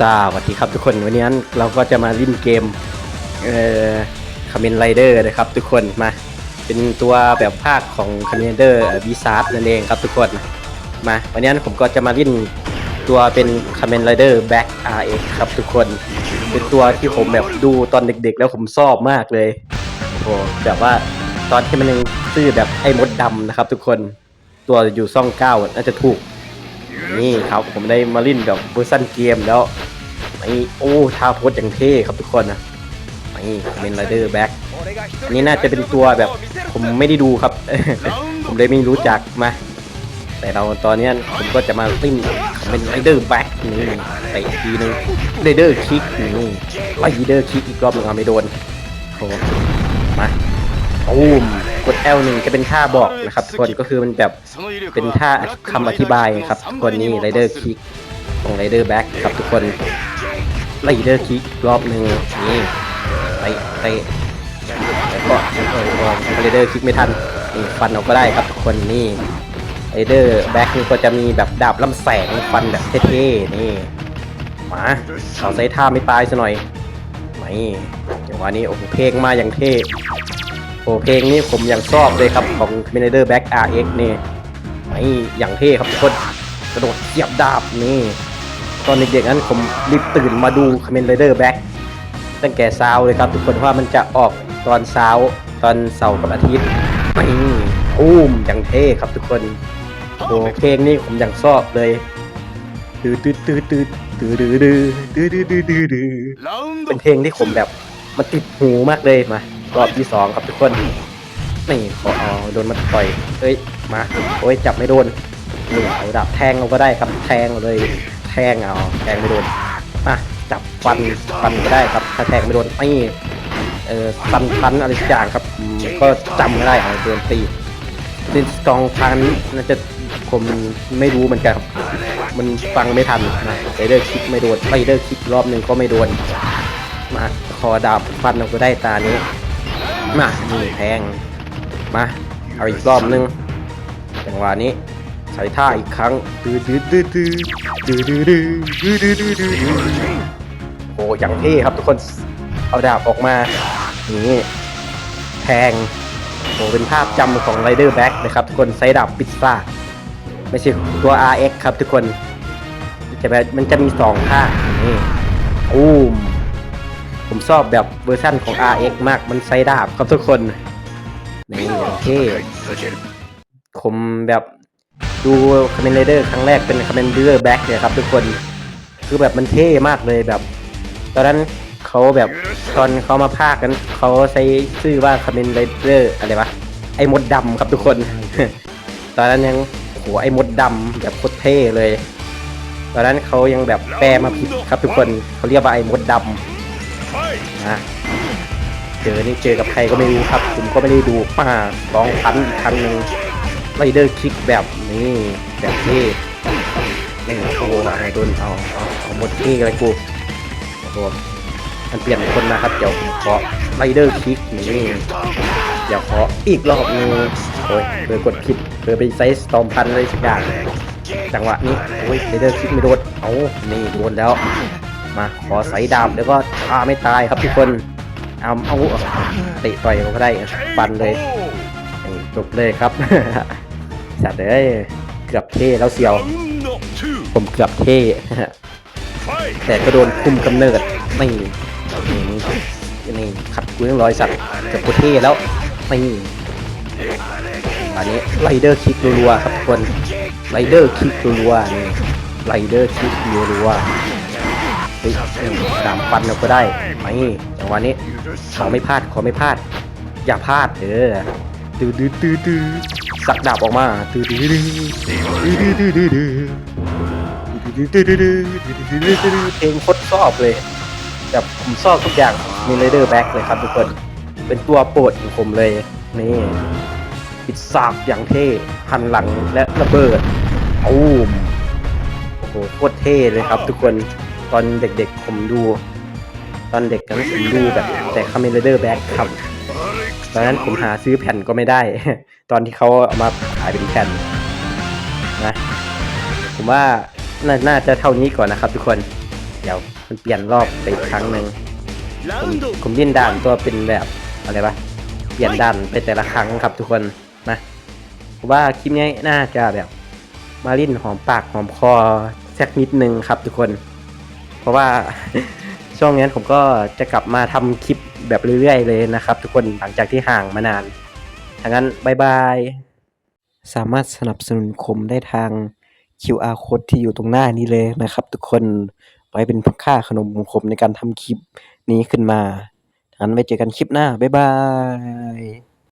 สวัสดีครับทุกคนวันนี้เราก็จะมาเล่นเกมเอ่อคาเมนไรเดอร์นะครับ ทุกคนมา เป็นตัวแบบภาคของคาเมนไรเดอร์บีซาร์นั่นเองครับทุกคนมา วันนี้ผมก็จะมาเล่นตัวเป็นคาเมนไรเดอร์แบ็กอาร์เอ็กครับทุกคน เป็นตัวที่ผมแบบดูตอนเด็กๆ แล้วผมชอบมากเลยโอ้โหแบบว่าตอนที่มันยังชื่อแบบไอ้มดดำนะครับ ทุกคนตัวอยู่ซ่องเก้าน่าจะถูกนี่ครับผมได้มาเล่นกับเวอร์ซันเกมแล้ว ไอ้โอ้ท่าโพสอย่างเท่ครับทุกคนนะนี่เมนไรเดอร์แบ็กอันนี้น่าจะเป็นตัวแบบผมไม่ได้ดูครับ ผมเลยไม่รู้จักมา แต่เราตอนนี้ผมก็จะมาเล่นเป็นไรเดอร์แบ็กนี่ไปอีกทีนึงไรเดอร์คิกนี่ไรเดอร์คิกอีกรอบหนึงเอาไม่โดนโอ้มาตูมกด L1 จะเป็นท่าบอกนะครับทุกคนก็คือมันแบบเป็นท่าคำอธิบายครับทุกคนนี่ไรเดอร์คิกของไรเดอร์แบ็กครับทุกคน ไรเดอร์คิกรอบหนึ่งนี่ไปไปแล้วก็ไรเดอร์คิกไม่ทันนี่ฟันออกก็ได้ครับทุกคนนี่ไรเดอร์แบ็กนี่ก็จะมีแบบดาบลำแสงฟันแบบเท่ๆนี่มาเขาใช้ท่าไม่ตายซะหน่อยนี่จังหวะนี้โอ้โหเพลงมาอย่างเท่โอ้เพลงนี้ผมอย่างชอบเลยครับของ c o m m a n d e r Back RX นี่ไม่อย่างเท่ครับทุกคนกระโดดเสียบดาบนี่ ตอนเด็กๆนั้นผมรีบตื่นมาดู c o m m a n d e r Back ตั้งแต่เช้าเลยครับ ทุกคนเพราะว่ามันจะออกตอนเช้าตอนเสาร์กับอาทิตย์ไม่อุ้มอย่างเท่ครับทุกคนโอ้เพลงนี้ผมอย่างชอบเลยตื้อตื้อตื้อตื้อตื้อตื้อตื้อตื้อตื้อตื้อตื้อเป็นเพลงที่ผมแบบมันติดหูมากเลยมารอบที่สองครับทุกคนนี่ขอเอาโดนมาต่อยเอ้ยมาโอ้ยจับไม่โดนนี่เอาดาบแทงเราก็ได้ครับแทงเลย แทงเอาแทงไม่โดนมาจับฟันฟันก็ได้ครับถ้าแทงไม่โดนไม่เออฟันพันอะไรสักอย่างครับก็จำไม่ได้เอาโดนตีเป็นสตองพันน่าจะผมไม่รู้เหมือนกันครับมันฟังไม่ทันนะไรเดอร์คิกไม่โดนไรเดอร์คิกรอบหนึ่งก็ไม่โดนมาคอดาบฟันเราก็ได้ตานี้มานี่แทงมาเอาอีกรอบนึงจังหวะนี้ ใส่ท่าอีกครั้งตื้อตื้อตื้อตื้อตื้อตื้อตื้อตื้อตื้อตื้อตื้อตื้อโอ้อย่างเท่ครับทุกคนเอาดาบออกมานี่แทงโอ้เป็นภาพจำของไรเดอร์แบ็กนะครับทุกคนใช้ดาบปิดซ่าไม่ใช่ตัว RX ครับทุกคนจะแบบมันจะมีสองท่านี่อู้มผมชอบแบบเวอร์ชั่นของ RX มากมันไซดาบครับทุกคนนี่โอเคผมแบบ ดูคา m เมนไรเดอร์ครั้งแรกเป็นคา m เมนเดอร์แบ็กเลยครับทุกคนคือแบบมันเท่มากเลยแบบ ตอนนั้นเขาแบบตอนเขามาพากกันเขาใช้ชื่อว่าคา m เมนไรเดอร์อะไรวะไอ้มดดำครับทุกคน ตอนนั้นยังโอ้โหไอ้มดดำแบบโคตรเท่เลย ตอนนั้นเขายังแบบแปลมาผิดครับทุกคนเขาเรียกว่าไอ้มดดำนะเจอนี่เจอกับใครก็ไม่รู้ครับ ผมก็ไม่ได้ดูมาสองพันอีกครั้งหนึ่ง ไรเดอร์คิกแบบนี้แบบนี้นี่โอ้โหไอ้โดนเอาเอาเอาหมดที่อะไรกูโอ้โหมันเปลี่ยนคนนะครับเดี๋ยวขอไรเดอร์คิกนี่เดี๋ยวขออีกรอบนึงโอ้ยเบอกดผิดเบอไปไซส์ตอมพันอะไรสักอย่างจังหวะนี้โอ้ยไรเดอร์คิกไม่โดนเอานี่โดนแล้วมาขอใส่ดาบแล้วก็ฆ่าไม่ตายครับทุกคนเอาเอาเตะต่อยเขาก็ได้ฟันเลยจบเลยครับ สัตว์เอ้ยเกือบเท่แล้วเสียว ผมเกือบเท่แต่ก็โดนคุมกำเนิดไม่นี่นี่ขัดกูยังร้อยสัตว์เกือบกูเท่แล้วไม่อันนี้ไรเดอร์คิกรัวๆครับทุกคนไรเดอร์คิกรัวๆนี่ไรเดอร์คิกรัวๆเฮ้ยดามฟันเราก็ได้ไม่จังหวะนี้ขอไม่พลาดขอไม่พลาด อย่าพลาดเด้อตื้อตื้อตื้อตื้อ จักดาบออกมาตื้อตื้อตื้อตื้อตื้อตื้อตื้เพลงคดรชอบเลยแบบผมชอบทุกอย่างมีเรเดอร์แบ็กเลยครับทุกคน เป็นตัวโปรดของผมเลยนี่ปิดสาบอย่างเท่หันหลังและระเบิดอูมโอ้โหโคตรเท่เลยครับ ทุกคนตอนเด็กๆผมดู ตอนเด็กกัผมดูแบบแต่คาเมเลเดอร์แบ็กครับ ตอนนั้นผมหาซื้อแผ่นก็ไม่ได้ ตอนที่เขาเอามาขายเป็นแผ่นนะผมว่าน่าน่าจะเท่านี้ก่อนนะครับ ทุกคน เดี๋ยวมันเปลี่ยนรอบไปอีกครั้งหนึ่งผมผมดิ้นด่านตัวเป็นแบบอะไรปะเปลี่ยนด่านไปแต่ละครั้งครับ ทุกคนนะผมว่าคลิปนี้น่าจะแบบ มาลิ้นหอมปากหอมคอสักนิดนึงครับ ทุกคน เพราะว่าช่วงนี้ผมก็จะกลับมาทำคลิป แบบเรื่อยๆเลยนะครับ ทุกคนหลังจากที่ห่างมานานทางนั้นบายบาย สามารถสนับสนุนคมได้ทาง QR code ที่อยู่ตรงหน้านี้เลยนะครับ ทุกคนไว้เป็นค่าขนมของผมในการทำคลิปนี้ขึ้นมาทางนั้นไว้เจอกันคลิปหน้า บ๊ายบาย